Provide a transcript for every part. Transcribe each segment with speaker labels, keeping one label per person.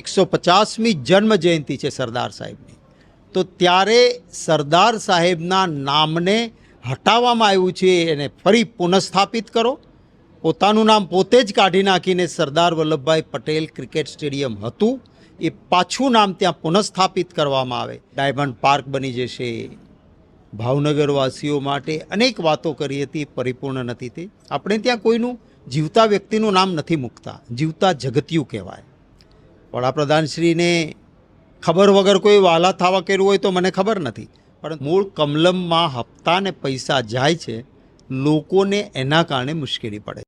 Speaker 1: એકસો પચાસમી જન્મ જયંતિ છે સરદાર સાહેબની. તો ત્યારે સરદાર સાહેબના નામને હટાવવામાં આવ્યું છે એને ફરી પુનઃસ્થાપિત કરો. પોતાનું નામ પોતે જ કાઢી નાખીને સરદાર વલ્લભભાઈ પટેલ ક્રિકેટ સ્ટેડિયમ હતું. એ પાછું નામ ત્યાં પુનઃસ્થાપિત કરવામાં આવે. ડાયમંડ પાર્ક બની જશે. ભાવનગરવાસીઓ માટે અનેક વાતો કરી હતી, પરિપૂર્ણ નથી તે. આપણે ત્યાં કોઈનું જીવતા વ્યક્તિનું નામ નથી મૂકતા. જીવતા જગત્યું કહેવાય. વડાપ્રધાનશ્રીને ખબર વગર કોઈ વાલા થવા કર્યું હોય તો મને ખબર નથી. પણ મૂળ કમલમમાં હપ્તા ને પૈસા જાય છે, લોકોને એના કારણે મુશ્કેલી પડે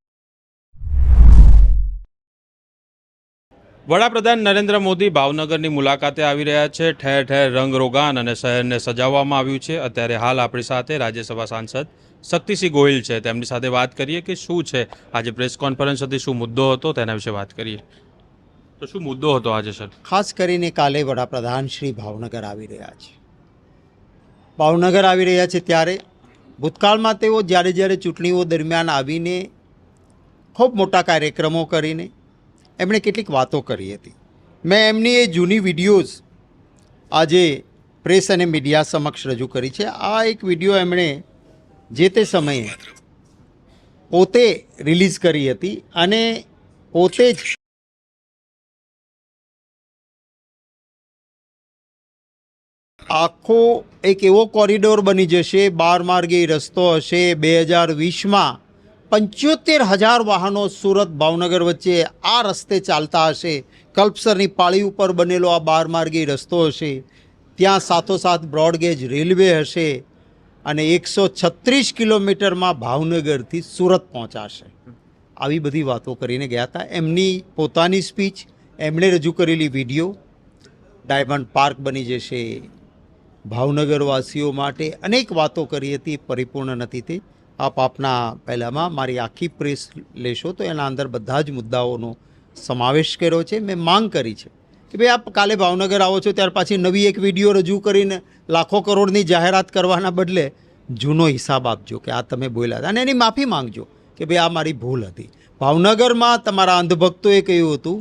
Speaker 2: વડાપ્રધાન નરેન્દ્ર મોદી ભાવનગરની મુલાકાતે આવી રહ્યા છે. ઠેર ઠેર રંગરોગાન અને શહેરને સજાવવામાં આવ્યું છે. અત્યારે હાલ આપણી સાથે રાજ્યસભા સાંસદ શક્તિસિંહ ગોહિલ છે. તેમની સાથે વાત કરીએ કે શું છે? આજે પ્રેસ કોન્ફરન્સ હતી, શું મુદ્દો હતો? તેના વિશે વાત કરીએ. તો શું મુદ્દો હતો આજે, સર?
Speaker 1: ખાસ કરીને કાલે વડાપ્રધાન શ્રી ભાવનગર આવી રહ્યા છે. ભાવનગર આવી રહ્યા છે ત્યારે ભૂતકાળમાં તેઓ જ્યારે જ્યારે ચૂંટણીઓ દરમિયાન આવીને ખૂબ મોટા કાર્યક્રમો કરીને એમણે કેટલીક વાતો કરી હતી. મેં એમની એ જૂની વિડીયોઝ આજે પ્રેસ અને મીડિયા સમક્ષ રજૂ કરી છે. આ એક વીડિયો એમણે જે તે સમયે પોતે રિલીઝ કરી હતી અને પોતે જ આખો એક એવો કોરિડોર બની જશે, બાર માર્ગી રસ્તો હશે. બે હજાર વીસમાં પંચોતેર હજાર વાહનો સુરત ભાવનગર વચ્ચે આ રસ્તે ચાલતા હશે. કલ્પસરની પાળી ઉપર બનેલો આ બાર માર્ગી રસ્તો હશે. ત્યાં સાથોસાથ બ્રોડગેજ રેલવે હશે અને એકસો છત્રીસ કિલોમીટરમાં ભાવનગરથી સુરત પહોંચાશે. આવી બધી વાતો કરીને ગયા હતા. એમની પોતાની સ્પીચ, એમણે રજૂ કરેલી વીડિયો. ડાયમંડ પાર્ક બની જશે. ભાવનગરવાસીઓ માટે અનેક વાતો કરી હતી, પરિપૂર્ણ નથી તે. આપ આપના પહેલાંમાં મારી આખી પ્રેસ લેશો તો એના અંદર બધા જ મુદ્દાઓનો સમાવેશ કર્યો છે. મેં માંગ કરી છે કે ભાઈ આપ કાલે ભાવનગર આવો છો, ત્યાર પાછી નવી એક વીડિયો રજૂ કરીને લાખો કરોડની જાહેરાત કરવાના બદલે જૂનો હિસાબ આપજો કે આ તમે બોલ્યા હતા. અને એની માફી માંગજો કે ભાઈ આ મારી ભૂલ હતી. ભાવનગરમાં તમારા અંધભક્તોએ કહ્યું હતું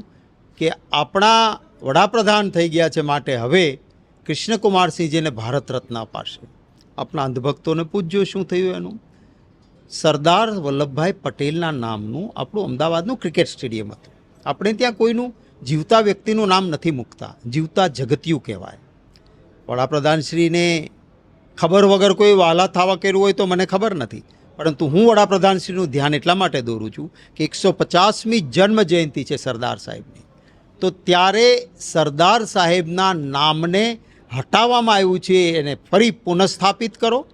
Speaker 1: કે આપણા વડાપ્રધાન થઈ ગયા છે માટે હવે કૃષ્ણકુમારસિંહજીને ભારત રત્ન અપાશે. આપણા અંધભક્તોને પૂછજો શું થયું એનું. સરદાર વલ્લભભાઈ પટેલના નામનું આપણું અમદાવાદનું ક્રિકેટ સ્ટેડિયમ હતું. આપણે ત્યાં કોઈનું જીવતા વ્યક્તિનું નામ નથી મૂકતા. જીવતા જગતિયું કહેવાય. વડાપ્રધાનશ્રીને ખબર વગર કોઈ વાલા થવા કર્યું હોય તો મને ખબર નથી. પરંતુ હું વડાપ્રધાનશ્રીનું ધ્યાન એટલા માટે દોરું છું કે એકસો પચાસમી જન્મ જયંતિ છે સરદાર સાહેબની. તો ત્યારે સરદાર સાહેબના નામને હટાવવામાં આવ્યું છે એને ફરી પુનઃસ્થાપિત કરો.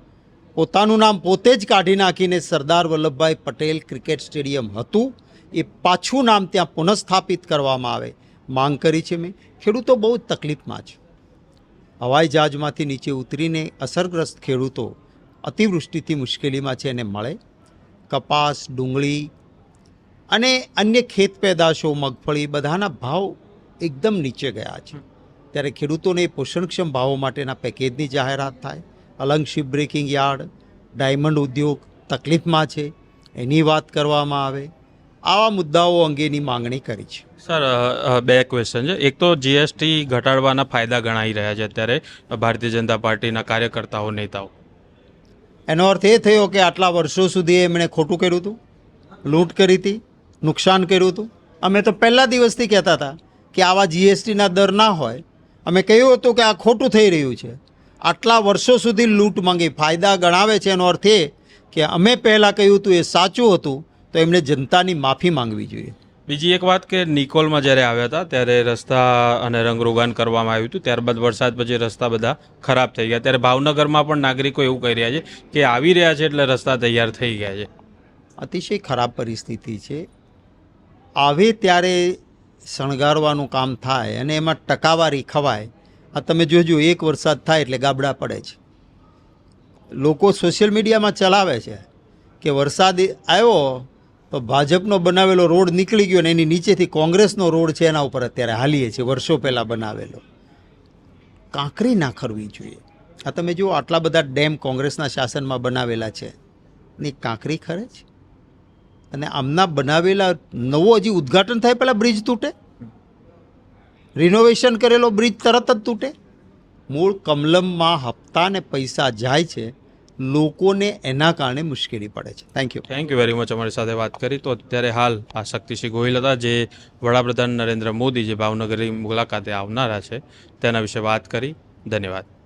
Speaker 1: પોતાનું નામ પોતે જ કાઢી નાખીને સરદાર વલ્લભભાઈ પટેલ ક્રિકેટ સ્ટેડિયમ હતું. એ પાછું નામ ત્યાં પુનઃસ્થાપિત કરવામાં આવે. માંગ કરી છે મેં. ખેડૂતો બહુ જ તકલીફમાં છે. હવાઈ જહાજમાંથી નીચે ઉતરીને અસરગ્રસ્ત ખેડૂતો અતિવૃષ્ટિથી મુશ્કેલીમાં છે એને મળે. કપાસ, ડુંગળી અને અન્ય ખેત પેદાશો, મગફળી બધાના ભાવ એકદમ નીચે ગયા છે. ત્યારે ખેડૂતોને પોષણક્ષમ ભાવો માટેના પેકેજની જાહેરાત થાય. Alang ship breaking yard diamond ઉદ્યોગ તકલીફમાં છે એની વાત કરવામાં આવે. આવા મુદ્દાઓ અંગેની માંગણી કરી છે.
Speaker 2: સર બે ક્વેશ્ચન છે. એક તો જીએસટી ઘટાડવાના ફાયદા ગણાઈ રહ્યા છે અત્યારે ભારતીય જનતા પાર્ટીના કાર્યકર્તાઓ નેતાઓ.
Speaker 1: એનો અર્થ એ થયો કે આટલા વર્ષો સુધી એમણે ખોટું કર્યું હતું લૂંટ કરી હતી નુકસાન કર્યું હતું. અમે તો પહેલા દિવસથી કહેતા હતા કે આવા જીએસટીના દર ના હોય અમે કહ્યું હતું કે આ ખોટું થઈ રહ્યું છે. આટલા વર્ષો સુધી લૂંટ માંગી ફાયદા ગણાવે છે એનો અર્થ એ કે અમે પહેલાં કહ્યું હતું એ સાચું હતું તો એમણે જનતાની માફી માંગવી જોઈએ.
Speaker 2: બીજી એક વાત કે નિકોલમાં જ્યારે આવ્યા હતા ત્યારે રસ્તા અને રંગરોગાન કરવામાં આવ્યું હતું. ત્યારબાદ વરસાદ પછી રસ્તા બધા ખરાબ થઈ ગયા. ત્યારે ભાવનગરમાં પણ નાગરિકો એવું કહી રહ્યા છે કે આવી રહ્યા છે એટલે રસ્તા તૈયાર થઈ ગયા છે.
Speaker 1: અતિશય ખરાબ પરિસ્થિતિ છે. આવે ત્યારે શણગારવાનું કામ થાય અને એમાં ટકાવારી ખવાય. આ તમે જોજો એક વરસાદ થાય એટલે ગાબડા પડે છે. લોકો સોશિયલ મીડિયામાં ચલાવે છે કે વરસાદ આવ્યો તો ભાજપનો બનાવેલો રોડ નીકળી ગયો ને એની નીચેથી કોંગ્રેસનો રોડ છે એના ઉપર અત્યારે હાલીએ છીએ, વર્ષો પહેલાં બનાવેલો. કાંકરી ના ખરવી જોઈએ. આ તમે જુઓ, આટલા બધા ડેમ કોંગ્રેસના શાસનમાં બનાવેલા છે. ને કાંકરી ખરે છે? અને આમના બનાવેલા નવો હજી ઉદ્ઘાટન થાય પહેલાં બ્રિજ તૂટે? રિનોવેશન કરેલો બ્રિજ તરત જ તૂટે? મૂળ કમલમમાં હપ્તા ને પૈસા જાય છે, લોકોને એના કારણે મુશ્કેલી પડે છે. Thank you
Speaker 2: thank you very much અમારી સાથે વાત કરી તો અત્યારે હાલ આ શક્તિસિંહ ગોહિલ હતા, જે વડાપ્રધાન નરેન્દ્ર મોદી જે ભાવનગરની મુલાકાતે આવનારા છે, તેના વિશે વાત કરી. ધન્યવાદ.